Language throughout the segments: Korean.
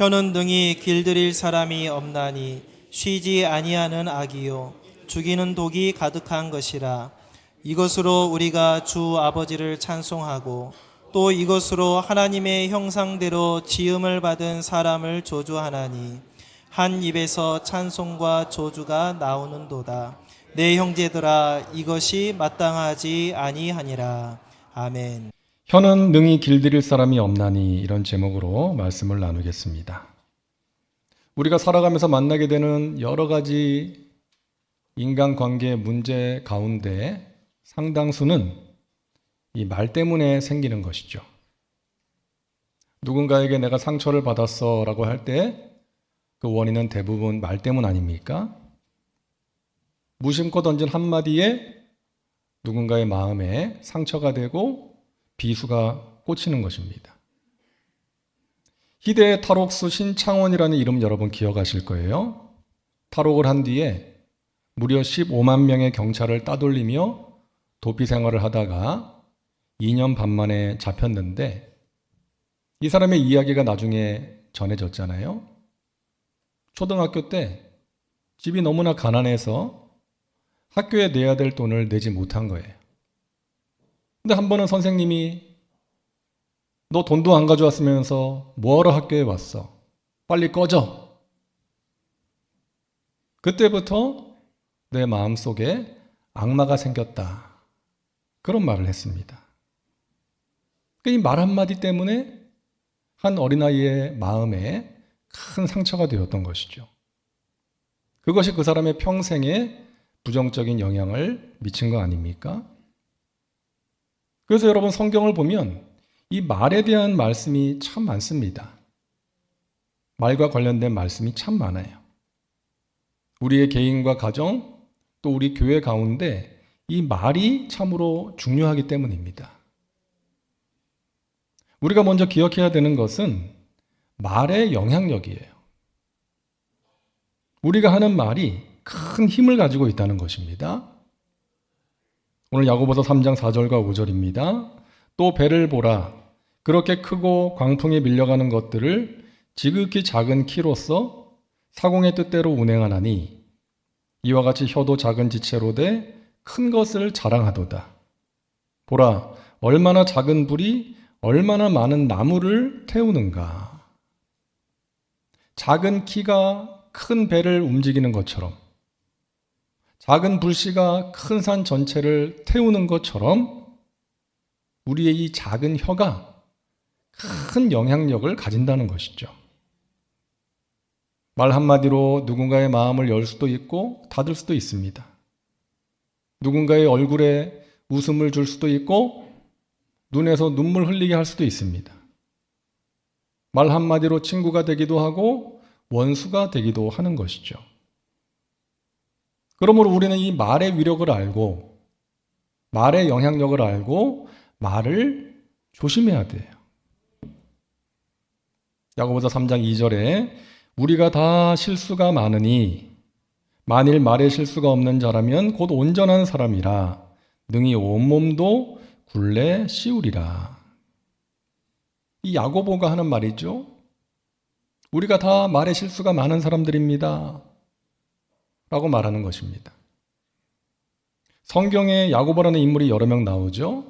혀는 능히 길들일 사람이 없나니 쉬지 아니하는 악이요. 죽이는 독이 가득한 것이라. 이것으로 우리가 주 아버지를 찬송하고 또 이것으로 하나님의 형상대로 지음을 받은 사람을 조주하나니 한 입에서 찬송과 조주가 나오는도다. 내 형제들아 이것이 마땅하지 아니하니라. 아멘. 혀는 능히 길들일 사람이 없나니 이런 제목으로 말씀을 나누겠습니다. 우리가 살아가면서 만나게 되는 여러 가지 인간관계 문제 가운데 상당수는 이 말 때문에 생기는 것이죠. 누군가에게 내가 상처를 받았어 라고 할 때 그 원인은 대부분 말 때문 아닙니까? 무심코 던진 한마디에 누군가의 마음에 상처가 되고 비수가 꽂히는 것입니다. 희대의 탈옥수 신창원이라는 이름 여러분 기억하실 거예요. 탈옥을 한 뒤에 무려 15만 명의 경찰을 따돌리며 도피 생활을 하다가 2년 반 만에 잡혔는데 이 사람의 이야기가 나중에 전해졌잖아요. 초등학교 때 집이 너무나 가난해서 학교에 내야 될 돈을 내지 못한 거예요. 근데 한 번은 선생님이 너 돈도 안 가져왔으면서 뭐하러 학교에 왔어? 빨리 꺼져. 그때부터 내 마음속에 악마가 생겼다. 그런 말을 했습니다. 이 말 한마디 때문에 한 어린아이의 마음에 큰 상처가 되었던 것이죠. 그것이 그 사람의 평생에 부정적인 영향을 미친 거 아닙니까? 그래서 여러분 성경을 보면 이 말에 대한 말씀이 참 많습니다. 말과 관련된 말씀이 참 많아요. 우리의 개인과 가정 또 우리 교회 가운데 이 말이 참으로 중요하기 때문입니다. 우리가 먼저 기억해야 되는 것은 말의 영향력이에요. 우리가 하는 말이 큰 힘을 가지고 있다는 것입니다. 오늘 야고보서 3장 4절과 5절입니다. 또 배를 보라. 그렇게 크고 광풍에 밀려가는 것들을 지극히 작은 키로서 사공의 뜻대로 운행하나니 이와 같이 혀도 작은 지체로 돼 큰 것을 자랑하도다. 보라, 얼마나 작은 불이 얼마나 많은 나무를 태우는가. 작은 키가 큰 배를 움직이는 것처럼 작은 불씨가 큰 산 전체를 태우는 것처럼 우리의 이 작은 혀가 큰 영향력을 가진다는 것이죠. 말 한마디로 누군가의 마음을 열 수도 있고 닫을 수도 있습니다. 누군가의 얼굴에 웃음을 줄 수도 있고 눈에서 눈물 흘리게 할 수도 있습니다. 말 한마디로 친구가 되기도 하고 원수가 되기도 하는 것이죠. 그러므로 우리는 이 말의 위력을 알고 말의 영향력을 알고 말을 조심해야 돼요. 야고보서 3장 2절에 우리가 다 실수가 많으니 만일 말에 실수가 없는 자라면 곧 온전한 사람이라 능히 온몸도 굴레 씌우리라. 이 야고보가 하는 말이죠. 우리가 다 말에 실수가 많은 사람들입니다. 라고 말하는 것입니다. 성경에 야고보라는 인물이 여러 명 나오죠.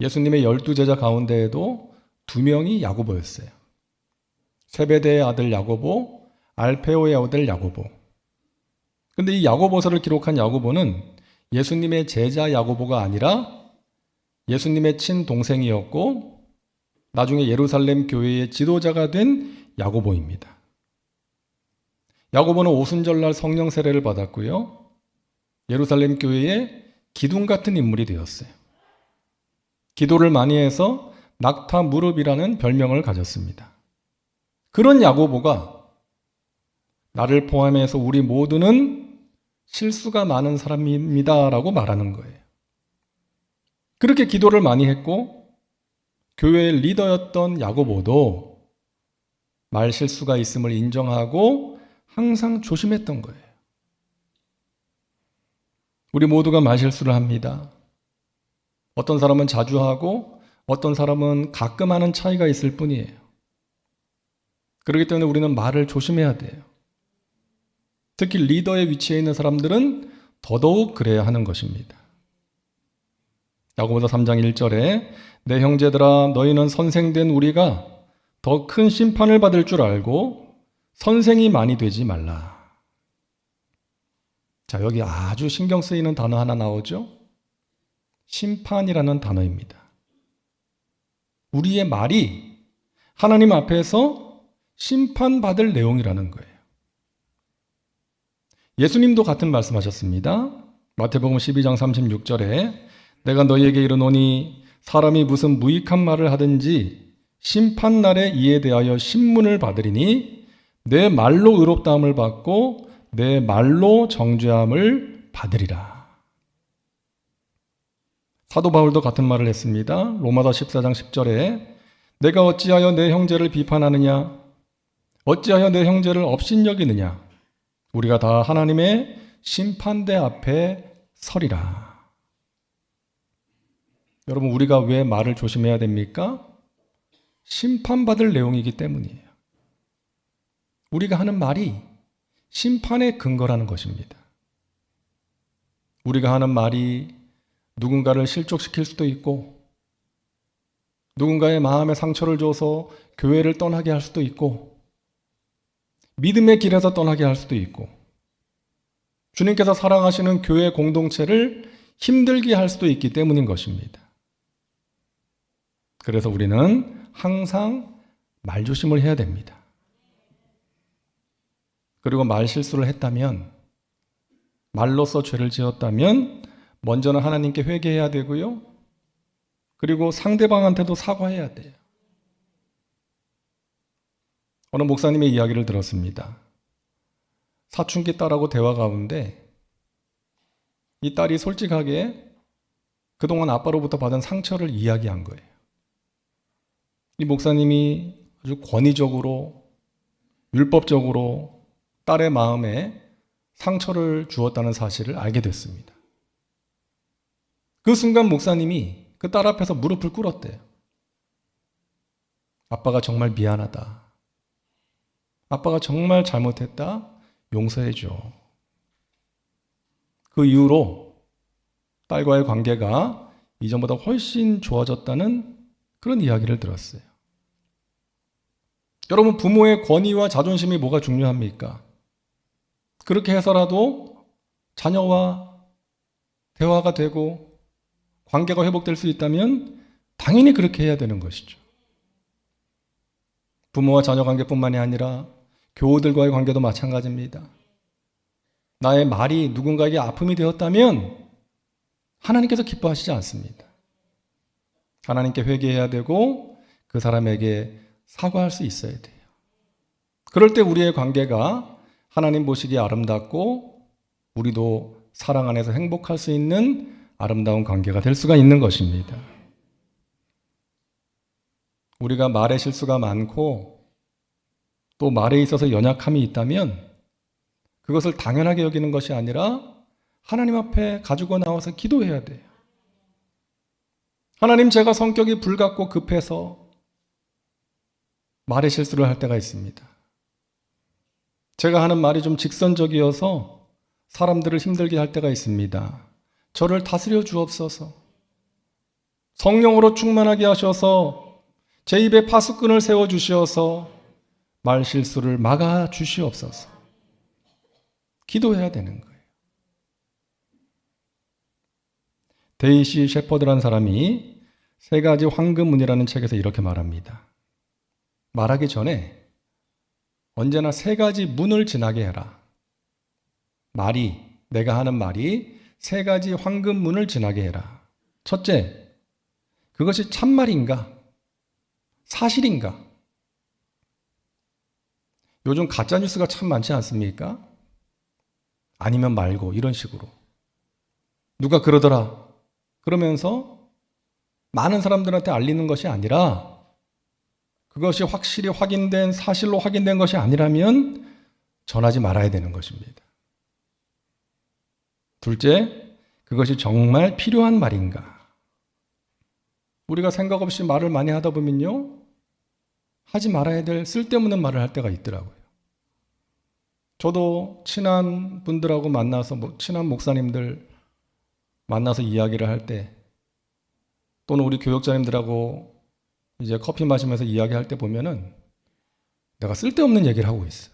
예수님의 열두 제자 가운데에도 두 명이 야고보였어요. 세베대의 아들 야고보, 알페오의 아들 야고보. 근데 이 야고보서를 기록한 야고보는 예수님의 제자 야고보가 아니라 예수님의 친동생이었고 나중에 예루살렘 교회의 지도자가 된 야고보입니다. 야고보는 오순절날 성령 세례를 받았고요. 예루살렘 교회의 기둥 같은 인물이 되었어요. 기도를 많이 해서 낙타 무릎이라는 별명을 가졌습니다. 그런 야고보가 나를 포함해서 우리 모두는 실수가 많은 사람입니다라고 말하는 거예요. 그렇게 기도를 많이 했고 교회의 리더였던 야고보도 말 실수가 있음을 인정하고 항상 조심했던 거예요. 우리 모두가 말 실수를 합니다. 어떤 사람은 자주 하고 어떤 사람은 가끔 하는 차이가 있을 뿐이에요. 그렇기 때문에 우리는 말을 조심해야 돼요. 특히 리더의 위치에 있는 사람들은 더더욱 그래야 하는 것입니다. 야고보서 3장 1절에 내 형제들아 너희는 선생된 우리가 더 큰 심판을 받을 줄 알고 선생이 많이 되지 말라. 자, 여기 아주 신경 쓰이는 단어 하나 나오죠? 심판이라는 단어입니다. 우리의 말이 하나님 앞에서 심판받을 내용이라는 거예요. 예수님도 같은 말씀하셨습니다. 마태복음 12장 36절에 내가 너희에게 이르노니 사람이 무슨 무익한 말을 하든지 심판 날에 이에 대하여 신문을 받으리니 내 말로 의롭다함을 받고 내 말로 정죄함을 받으리라. 사도 바울도 같은 말을 했습니다. 로마서 14장 10절에 내가 어찌하여 내 형제를 비판하느냐 어찌하여 내 형제를 업신여기느냐 우리가 다 하나님의 심판대 앞에 서리라. 여러분 우리가 왜 말을 조심해야 됩니까? 심판받을 내용이기 때문이에요. 우리가 하는 말이 심판의 근거라는 것입니다. 우리가 하는 말이 누군가를 실족시킬 수도 있고, 누군가의 마음에 상처를 줘서 교회를 떠나게 할 수도 있고, 믿음의 길에서 떠나게 할 수도 있고, 주님께서 사랑하시는 교회 공동체를 힘들게 할 수도 있기 때문인 것입니다. 그래서 우리는 항상 말조심을 해야 됩니다. 그리고 말 실수를 했다면, 말로써 죄를 지었다면, 먼저는 하나님께 회개해야 되고요. 그리고 상대방한테도 사과해야 돼요. 어느 목사님의 이야기를 들었습니다. 사춘기 딸하고 대화 가운데 이 딸이 솔직하게 그동안 아빠로부터 받은 상처를 이야기한 거예요. 이 목사님이 아주 권위적으로, 율법적으로 딸의 마음에 상처를 주었다는 사실을 알게 됐습니다. 그 순간 목사님이 그 딸 앞에서 무릎을 꿇었대요. 아빠가 정말 미안하다. 아빠가 정말 잘못했다. 용서해줘. 그 이후로 딸과의 관계가 이전보다 훨씬 좋아졌다는 그런 이야기를 들었어요. 여러분, 부모의 권위와 자존심이 뭐가 중요합니까? 그렇게 해서라도 자녀와 대화가 되고 관계가 회복될 수 있다면 당연히 그렇게 해야 되는 것이죠. 부모와 자녀 관계뿐만이 아니라 교우들과의 관계도 마찬가지입니다. 나의 말이 누군가에게 아픔이 되었다면 하나님께서 기뻐하시지 않습니다. 하나님께 회개해야 되고 그 사람에게 사과할 수 있어야 돼요. 그럴 때 우리의 관계가 하나님 보시기에 아름답고 우리도 사랑 안에서 행복할 수 있는 아름다운 관계가 될 수가 있는 것입니다. 우리가 말의 실수가 많고 또 말에 있어서 연약함이 있다면 그것을 당연하게 여기는 것이 아니라 하나님 앞에 가지고 나와서 기도해야 돼요. 하나님 제가 성격이 불같고 급해서 말의 실수를 할 때가 있습니다. 제가 하는 말이 좀 직선적이어서 사람들을 힘들게 할 때가 있습니다. 저를 다스려 주옵소서. 성령으로 충만하게 하셔서 제 입에 파수꾼을 세워 주시어서 말 실수를 막아 주시옵소서. 기도해야 되는 거예요. 데이시 셰퍼드라는 사람이 세 가지 황금문이라는 책에서 이렇게 말합니다. 말하기 전에 언제나 세 가지 문을 지나게 해라. 말이, 내가 하는 말이 세 가지 황금 문을 지나게 해라. 첫째, 그것이 참말인가? 사실인가? 요즘 가짜뉴스가 참 많지 않습니까? 아니면 말고, 이런 식으로. 누가 그러더라. 그러면서 많은 사람들한테 알리는 것이 아니라 그것이 확실히 확인된 사실로 확인된 것이 아니라면 전하지 말아야 되는 것입니다. 둘째, 그것이 정말 필요한 말인가? 우리가 생각 없이 말을 많이 하다 보면요. 하지 말아야 될 쓸데없는 말을 할 때가 있더라고요. 저도 친한 분들하고 만나서 뭐 친한 목사님들 만나서 이야기를 할 때 또는 우리 교역자님들하고 이제 커피 마시면서 이야기할 때 보면은 내가 쓸데없는 얘기를 하고 있어.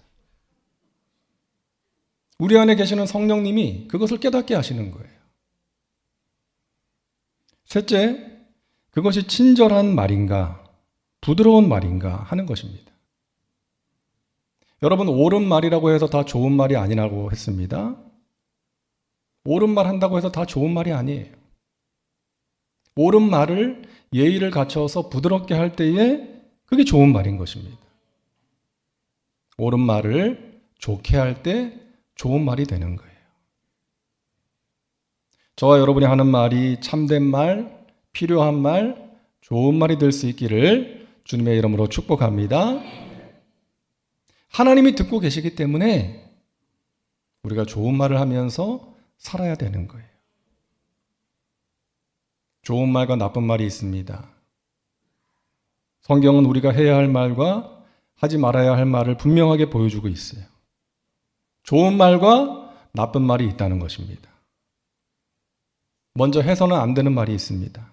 우리 안에 계시는 성령님이 그것을 깨닫게 하시는 거예요. 셋째, 그것이 친절한 말인가, 부드러운 말인가 하는 것입니다. 여러분, 옳은 말이라고 해서 다 좋은 말이 아니라고 했습니다. 옳은 말 한다고 해서 다 좋은 말이 아니에요. 옳은 말을 예의를 갖춰서 부드럽게 할 때에 그게 좋은 말인 것입니다. 옳은 말을 좋게 할 때 좋은 말이 되는 거예요. 저와 여러분이 하는 말이 참된 말, 필요한 말, 좋은 말이 될 수 있기를 주님의 이름으로 축복합니다. 하나님이 듣고 계시기 때문에 우리가 좋은 말을 하면서 살아야 되는 거예요. 좋은 말과 나쁜 말이 있습니다. 성경은 우리가 해야 할 말과 하지 말아야 할 말을 분명하게 보여주고 있어요. 좋은 말과 나쁜 말이 있다는 것입니다. 먼저 해서는 안 되는 말이 있습니다.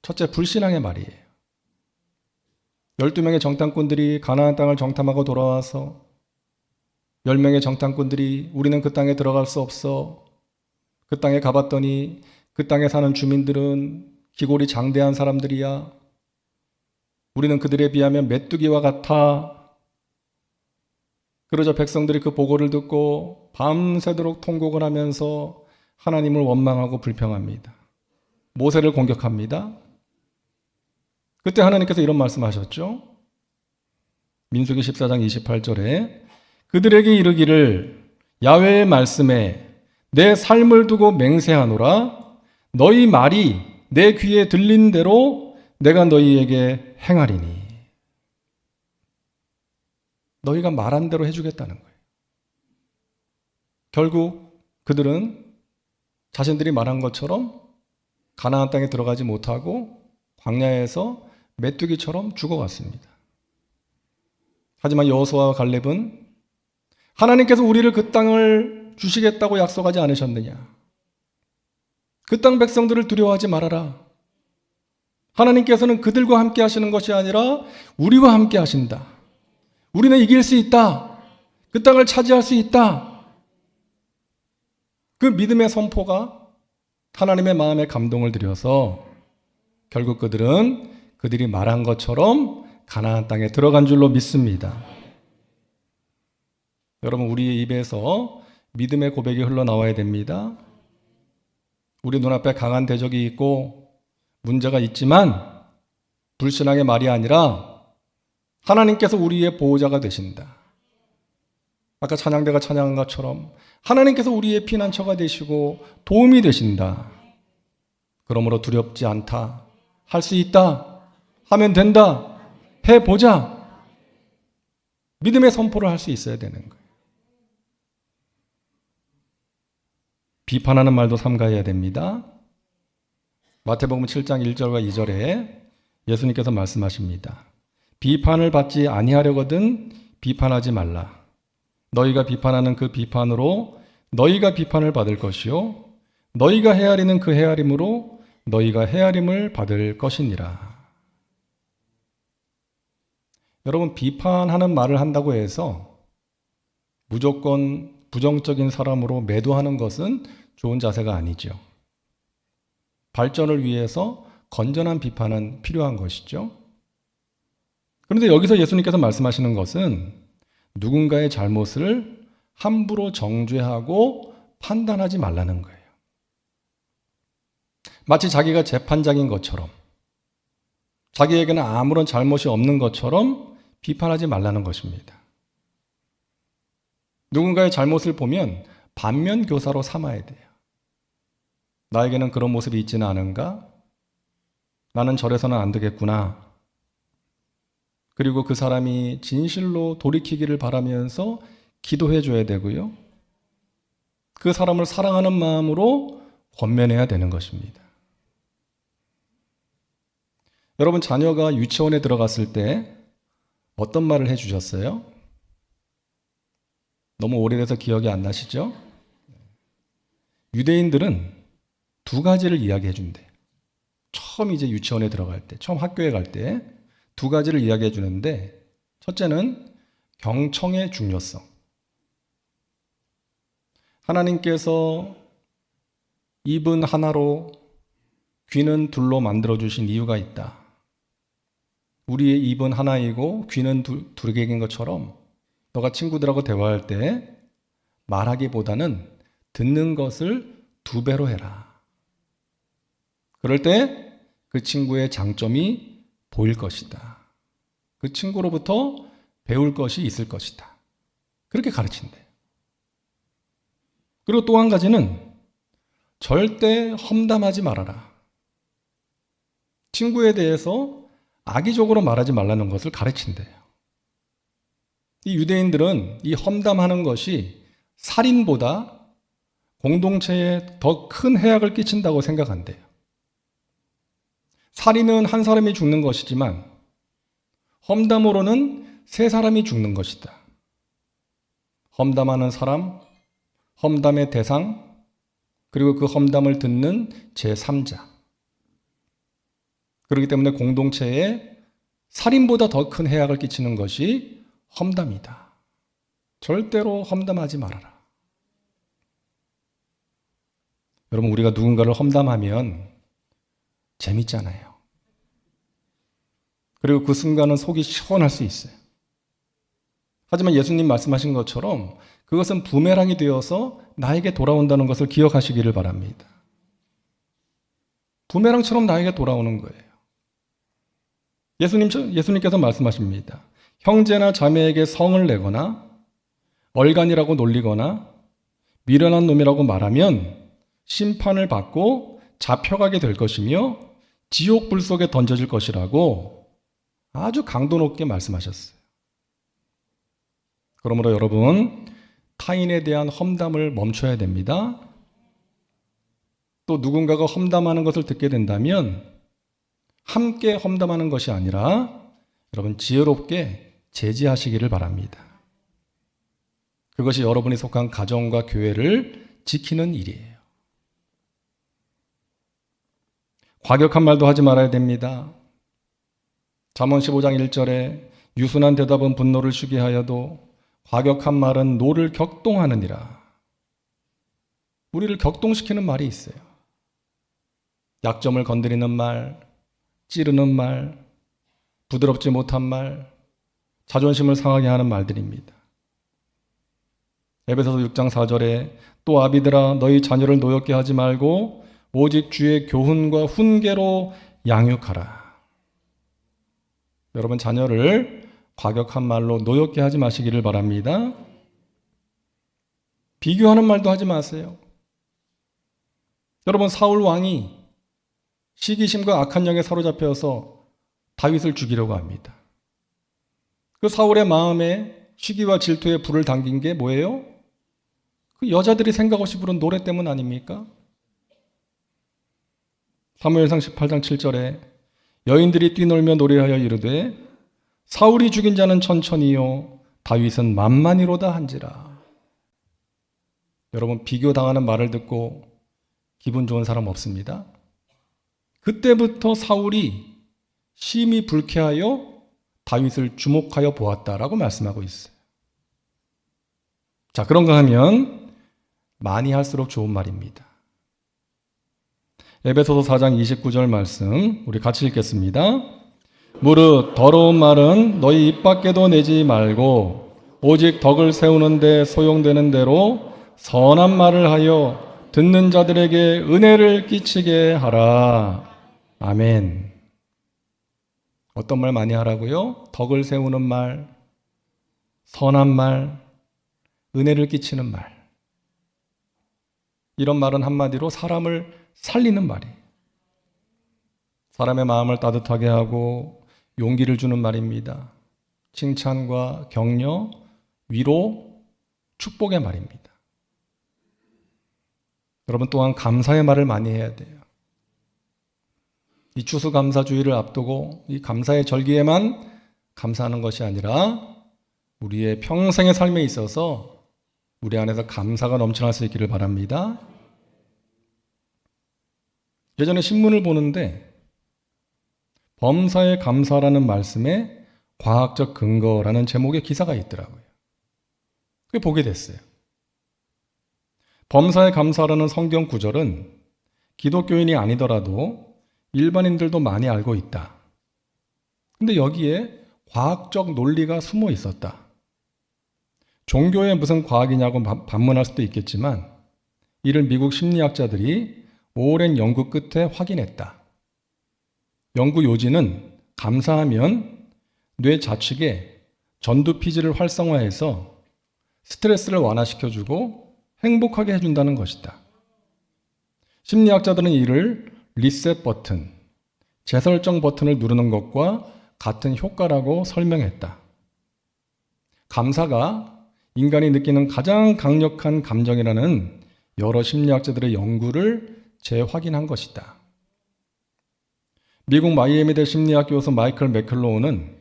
첫째, 불신앙의 말이에요. 12명의 정탐꾼들이 가나안 땅을 정탐하고 돌아와서 10명의 정탐꾼들이 우리는 그 땅에 들어갈 수 없어. 그 땅에 가봤더니 그 땅에 사는 주민들은 기골이 장대한 사람들이야. 우리는 그들에 비하면 메뚜기와 같아. 그러자 백성들이 그 보고를 듣고 밤새도록 통곡을 하면서 하나님을 원망하고 불평합니다. 모세를 공격합니다. 그때 하나님께서 이런 말씀하셨죠. 민수기 14장 28절에 그들에게 이르기를 야외의 말씀에 내 삶을 두고 맹세하노라 너희 말이 내 귀에 들린 대로 내가 너희에게 행하리니 너희가 말한 대로 해주겠다는 거예요. 결국 그들은 자신들이 말한 것처럼 가나안 땅에 들어가지 못하고 광야에서 메뚜기처럼 죽어갔습니다. 하지만 여호수아와 갈렙은 하나님께서 우리를 그 땅을 주시겠다고 약속하지 않으셨느냐? 그 땅 백성들을 두려워하지 말아라. 하나님께서는 그들과 함께 하시는 것이 아니라 우리와 함께 하신다. 우리는 이길 수 있다. 그 땅을 차지할 수 있다. 그 믿음의 선포가 하나님의 마음에 감동을 들여서 결국 그들은 그들이 말한 것처럼 가나안 땅에 들어간 줄로 믿습니다. 여러분 우리의 입에서 믿음의 고백이 흘러나와야 됩니다. 우리 눈앞에 강한 대적이 있고 문제가 있지만 불신앙의 말이 아니라 하나님께서 우리의 보호자가 되신다. 아까 찬양대가 찬양한 것처럼 하나님께서 우리의 피난처가 되시고 도움이 되신다. 그러므로 두렵지 않다. 할 수 있다. 하면 된다. 해보자. 믿음의 선포를 할 수 있어야 되는 거예요. 비판하는 말도 삼가해야 됩니다. 마태복음 7장 1절과 2절에 예수님께서 말씀하십니다. 비판을 받지 아니하려거든 비판하지 말라. 너희가 비판하는 그 비판으로 너희가 비판을 받을 것이요 너희가 헤아리는 그 헤아림으로 너희가 헤아림을 받을 것이니라. 여러분 비판하는 말을 한다고 해서 무조건 부정적인 사람으로 매도하는 것은 좋은 자세가 아니죠. 발전을 위해서 건전한 비판은 필요한 것이죠. 그런데 여기서 예수님께서 말씀하시는 것은 누군가의 잘못을 함부로 정죄하고 판단하지 말라는 거예요. 마치 자기가 재판장인 것처럼, 자기에게는 아무런 잘못이 없는 것처럼 비판하지 말라는 것입니다. 누군가의 잘못을 보면 반면 교사로 삼아야 돼요. 나에게는 그런 모습이 있지는 않은가? 나는 저래서는 안 되겠구나. 그리고 그 사람이 진실로 돌이키기를 바라면서 기도해 줘야 되고요. 그 사람을 사랑하는 마음으로 권면해야 되는 것입니다. 여러분, 자녀가 유치원에 들어갔을 때 어떤 말을 해 주셨어요? 너무 오래돼서 기억이 안 나시죠? 유대인들은 두 가지를 이야기해 준대. 처음 이제 유치원에 들어갈 때, 처음 학교에 갈 때 두 가지를 이야기해 주는데 첫째는 경청의 중요성. 하나님께서 입은 하나로 귀는 둘로 만들어 주신 이유가 있다. 우리의 입은 하나이고 귀는 두, 두 개인 것처럼 너가 친구들하고 대화할 때 말하기보다는 듣는 것을 두 배로 해라. 그럴 때 그 친구의 장점이 보일 것이다. 그 친구로부터 배울 것이 있을 것이다. 그렇게 가르친대. 그리고 또 한 가지는 절대 험담하지 말아라. 친구에 대해서 악의적으로 말하지 말라는 것을 가르친대요. 이 유대인들은 이 험담하는 것이 살인보다 공동체에 더 큰 해악을 끼친다고 생각한대요. 살인은 한 사람이 죽는 것이지만 험담으로는 세 사람이 죽는 것이다. 험담하는 사람, 험담의 대상, 그리고 그 험담을 듣는 제3자. 그렇기 때문에 공동체에 살인보다 더 큰 해악을 끼치는 것이 험담이다. 절대로 험담하지 말아라. 여러분, 우리가 누군가를 험담하면 재밌잖아요. 그리고 그 순간은 속이 시원할 수 있어요. 하지만 예수님 말씀하신 것처럼 그것은 부메랑이 되어서 나에게 돌아온다는 것을 기억하시기를 바랍니다. 부메랑처럼 나에게 돌아오는 거예요. 예수님, 예수님께서 말씀하십니다. 형제나 자매에게 성을 내거나 얼간이라고 놀리거나 미련한 놈이라고 말하면 심판을 받고 잡혀가게 될 것이며 지옥 불 속에 던져질 것이라고 아주 강도 높게 말씀하셨어요. 그러므로 여러분, 타인에 대한 험담을 멈춰야 됩니다. 또 누군가가 험담하는 것을 듣게 된다면 함께 험담하는 것이 아니라 여러분 지혜롭게 제지하시기를 바랍니다. 그것이 여러분이 속한 가정과 교회를 지키는 일이에요. 과격한 말도 하지 말아야 됩니다. 잠언 15장 1절에 유순한 대답은 분노를 쉬게 하여도 과격한 말은 노를 격동하느니라. 우리를 격동시키는 말이 있어요. 약점을 건드리는 말, 찌르는 말, 부드럽지 못한 말, 자존심을 상하게 하는 말들입니다. 에베소서 6장 4절에 또 아비들아 너희 자녀를 노엽게 하지 말고 오직 주의 교훈과 훈계로 양육하라. 여러분 자녀를 과격한 말로 노엽게 하지 마시기를 바랍니다. 비교하는 말도 하지 마세요. 여러분 사울 왕이 시기심과 악한 영에 사로잡혀서 다윗을 죽이려고 합니다. 그 사울의 마음에 시기와 질투에 불을 당긴 게 뭐예요? 그 여자들이 생각 없이 부른 노래 때문 아닙니까? 사무엘상 18장 7절에 여인들이 뛰놀며 노래하여 이르되 사울이 죽인 자는 천천히요 다윗은 만만히로다 한지라. 여러분 비교당하는 말을 듣고 기분 좋은 사람 없습니다. 그때부터 사울이 심히 불쾌하여 다윗을 주목하여 보았다라고 말씀하고 있어요. 자, 그런가 하면 많이 할수록 좋은 말입니다. 에베소서 4장 29절 말씀 우리 같이 읽겠습니다. 무릇 더러운 말은 너희 입 밖에도 내지 말고 오직 덕을 세우는데 소용되는 대로 선한 말을 하여 듣는 자들에게 은혜를 끼치게 하라. 아멘. 어떤 말 많이 하라고요? 덕을 세우는 말, 선한 말, 은혜를 끼치는 말. 이런 말은 한마디로 사람을 살리는 말이에요. 사람의 마음을 따뜻하게 하고 용기를 주는 말입니다. 칭찬과 격려, 위로, 축복의 말입니다. 여러분 또한 감사의 말을 많이 해야 돼요. 이 추수감사주의를 앞두고 이 감사의 절기에만 감사하는 것이 아니라 우리의 평생의 삶에 있어서 우리 안에서 감사가 넘쳐날 수 있기를 바랍니다. 예전에 신문을 보는데 범사에 감사라는 말씀에 과학적 근거라는 제목의 기사가 있더라고요. 그게 보게 됐어요. 범사에 감사라는 성경 구절은 기독교인이 아니더라도 일반인들도 많이 알고 있다. 근데 여기에 과학적 논리가 숨어 있었다. 종교에 무슨 과학이냐고 반- 반문할 수도 있겠지만 이를 미국 심리학자들이 오랜 연구 끝에 확인했다. 연구 요지는 감사하면 뇌 좌측에 전두피질을 활성화해서 스트레스를 완화시켜주고 행복하게 해준다는 것이다. 심리학자들은 이를 리셋 버튼, 재설정 버튼을 누르는 것과 같은 효과라고 설명했다. 감사가 인간이 느끼는 가장 강력한 감정이라는 여러 심리학자들의 연구를 재확인한 것이다. 미국 마이애미대 심리학 교수 마이클 맥클로우는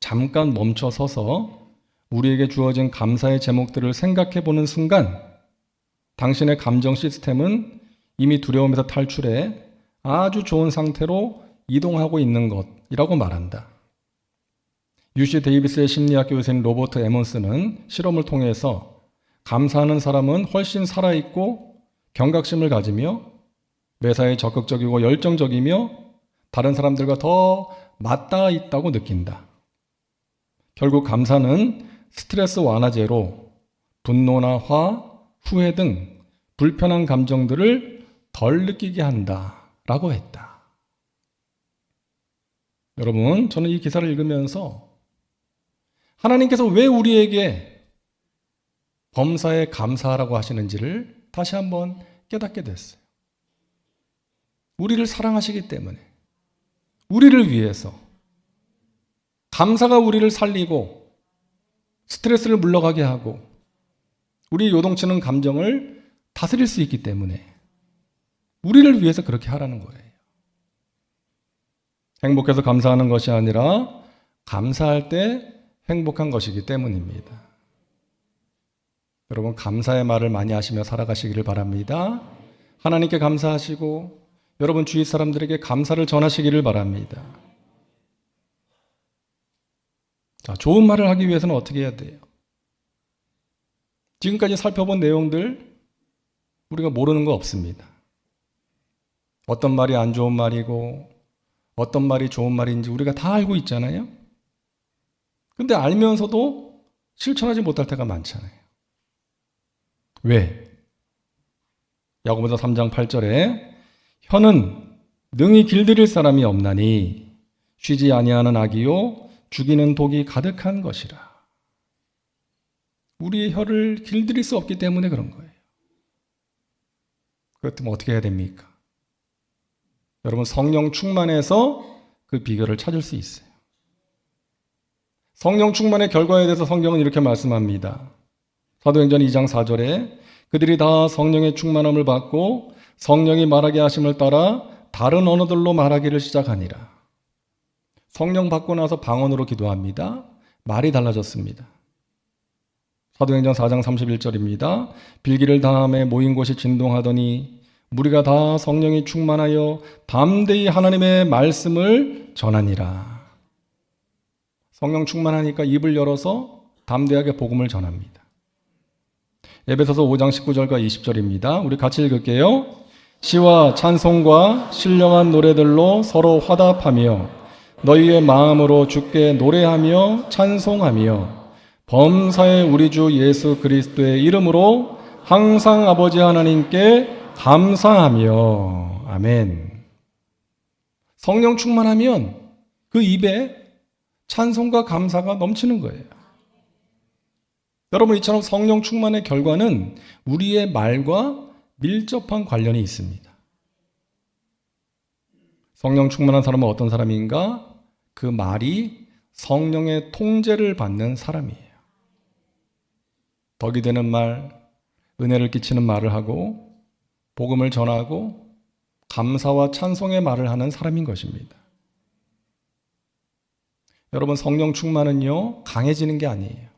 잠깐 멈춰 서서 우리에게 주어진 감사의 제목들을 생각해 보는 순간 당신의 감정 시스템은 이미 두려움에서 탈출해 아주 좋은 상태로 이동하고 있는 것이라고 말한다. UC 데이비스의 심리학 교수인 로버트 에몬스는 실험을 통해서 감사하는 사람은 훨씬 살아있고 경각심을 가지며 매사에 적극적이고 열정적이며 다른 사람들과 더 맞닿아 있다고 느낀다. 결국 감사는 스트레스 완화제로 분노나 화, 후회 등 불편한 감정들을 덜 느끼게 한다 라고 했다. 여러분, 저는 이 기사를 읽으면서 하나님께서 왜 우리에게 범사에 감사하라고 하시는지를 다시 한번 깨닫게 됐어요. 우리를 사랑하시기 때문에, 우리를 위해서, 감사가 우리를 살리고, 스트레스를 물러가게 하고, 우리 요동치는 감정을 다스릴 수 있기 때문에, 우리를 위해서 그렇게 하라는 거예요. 행복해서 감사하는 것이 아니라, 감사할 때 행복한 것이기 때문입니다. 여러분, 감사의 말을 많이 하시며 살아가시기를 바랍니다. 하나님께 감사하시고, 여러분 주위 사람들에게 감사를 전하시기를 바랍니다. 자, 좋은 말을 하기 위해서는 어떻게 해야 돼요? 지금까지 살펴본 내용들, 우리가 모르는 거 없습니다. 어떤 말이 안 좋은 말이고, 어떤 말이 좋은 말인지 우리가 다 알고 있잖아요? 근데 알면서도 실천하지 못할 때가 많잖아요. 왜? 야고보서 3장 8절에 혀는 능히 길들일 사람이 없나니 쉬지 아니하는 악이요 죽이는 독이 가득한 것이라. 우리의 혀를 길들일 수 없기 때문에 그런 거예요. 그렇다면 어떻게 해야 됩니까? 여러분 성령 충만해서 그 비결을 찾을 수 있어요. 성령 충만의 결과에 대해서 성경은 이렇게 말씀합니다. 사도행전 2장 4절에 그들이 다 성령의 충만함을 받고 성령이 말하게 하심을 따라 다른 언어들로 말하기를 시작하니라. 성령 받고 나서 방언으로 기도합니다. 말이 달라졌습니다. 사도행전 4장 31절입니다. 빌기를 다음에 모인 곳이 진동하더니 우리가 다 성령이 충만하여 담대히 하나님의 말씀을 전하니라. 성령 충만하니까 입을 열어서 담대하게 복음을 전합니다. 에베소서 5장 19절과 20절입니다. 우리 같이 읽을게요. 시와 찬송과 신령한 노래들로 서로 화답하며 너희의 마음으로 주께 노래하며 찬송하며 범사의 우리 주 예수 그리스도의 이름으로 항상 아버지 하나님께 감사하며 아멘. 성령 충만하면 그 입에 찬송과 감사가 넘치는 거예요. 여러분 이처럼 성령 충만의 결과는 우리의 말과 밀접한 관련이 있습니다. 성령 충만한 사람은 어떤 사람인가? 그 말이 성령의 통제를 받는 사람이에요. 덕이 되는 말, 은혜를 끼치는 말을 하고 복음을 전하고 감사와 찬송의 말을 하는 사람인 것입니다. 여러분 성령 충만은요 강해지는 게 아니에요.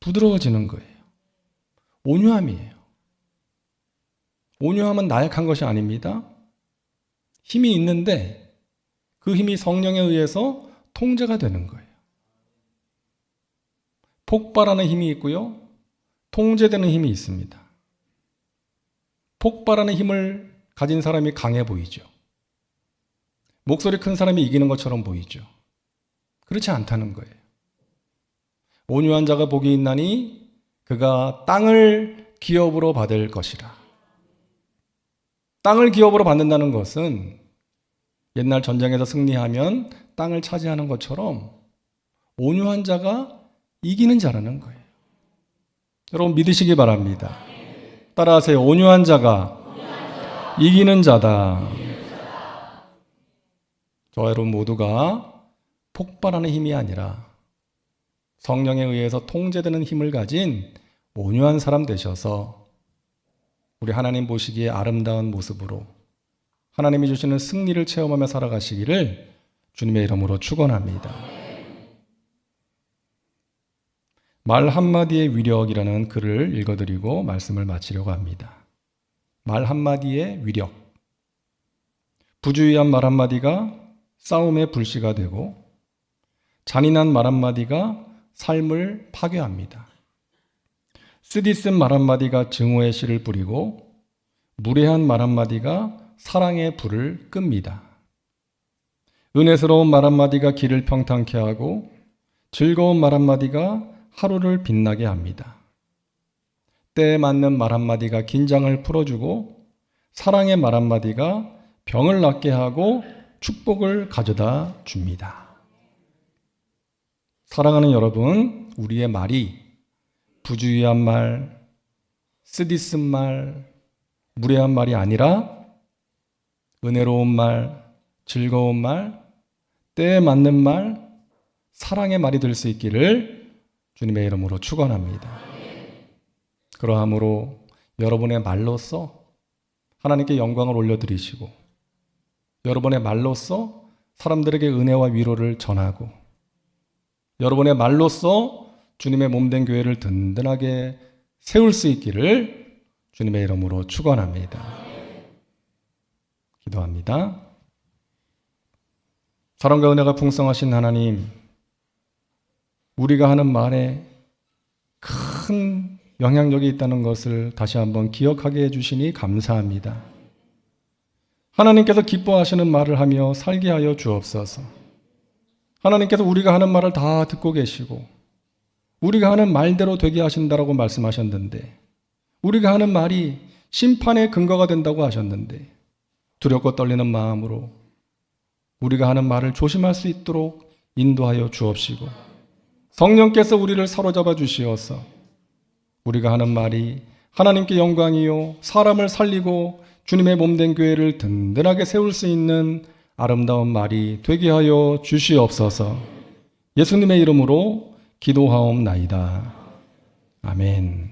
부드러워지는 거예요. 온유함이에요. 온유함은 나약한 것이 아닙니다. 힘이 있는데 그 힘이 성령에 의해서 통제가 되는 거예요. 폭발하는 힘이 있고요. 통제되는 힘이 있습니다. 폭발하는 힘을 가진 사람이 강해 보이죠. 목소리 큰 사람이 이기는 것처럼 보이죠. 그렇지 않다는 거예요. 온유한 자가 복이 있나니 그가 땅을 기업으로 받을 것이라. 땅을 기업으로 받는다는 것은 옛날 전쟁에서 승리하면 땅을 차지하는 것처럼 온유한 자가 이기는 자라는 거예요. 여러분 믿으시기 바랍니다. 따라하세요. 온유한 자가 이기는 자다. 저 여러분 모두가 폭발하는 힘이 아니라 성령에 의해서 통제되는 힘을 가진 온유한 사람 되셔서 우리 하나님 보시기에 아름다운 모습으로 하나님이 주시는 승리를 체험하며 살아가시기를 주님의 이름으로 축원합니다. 말 한마디의 위력이라는 글을 읽어드리고 말씀을 마치려고 합니다. 말 한마디의 위력. 부주의한 말 한마디가 싸움의 불씨가 되고 잔인한 말 한마디가 삶을 파괴합니다. 쓰디쓴 말 한마디가 증오의 씨를 뿌리고 무례한 말 한마디가 사랑의 불을 끕니다. 은혜스러운 말 한마디가 길을 평탄케 하고 즐거운 말 한마디가 하루를 빛나게 합니다. 때에 맞는 말 한마디가 긴장을 풀어주고 사랑의 말 한마디가 병을 낫게 하고 축복을 가져다 줍니다. 사랑하는 여러분, 우리의 말이 부주의한 말, 쓰디쓴 말, 무례한 말이 아니라 은혜로운 말, 즐거운 말, 때에 맞는 말, 사랑의 말이 될 수 있기를 주님의 이름으로 축원합니다. 그러함으로 여러분의 말로써 하나님께 영광을 올려드리시고 여러분의 말로써 사람들에게 은혜와 위로를 전하고 여러분의 말로써 주님의 몸된 교회를 든든하게 세울 수 있기를 주님의 이름으로 축원합니다. 기도합니다. 사랑과 은혜가 풍성하신 하나님, 우리가 하는 말에 큰 영향력이 있다는 것을 다시 한번 기억하게 해주시니 감사합니다. 하나님께서 기뻐하시는 말을 하며 살게 하여 주옵소서. 하나님께서 우리가 하는 말을 다 듣고 계시고, 우리가 하는 말대로 되게 하신다라고 말씀하셨는데, 우리가 하는 말이 심판의 근거가 된다고 하셨는데, 두렵고 떨리는 마음으로 우리가 하는 말을 조심할 수 있도록 인도하여 주옵시고, 성령께서 우리를 사로잡아 주시어서 우리가 하는 말이 하나님께 영광이요 사람을 살리고 주님의 몸된 교회를 든든하게 세울 수 있는 아름다운 말이 되게 하여 주시옵소서. 예수님의 이름으로 기도하옵나이다. 아멘.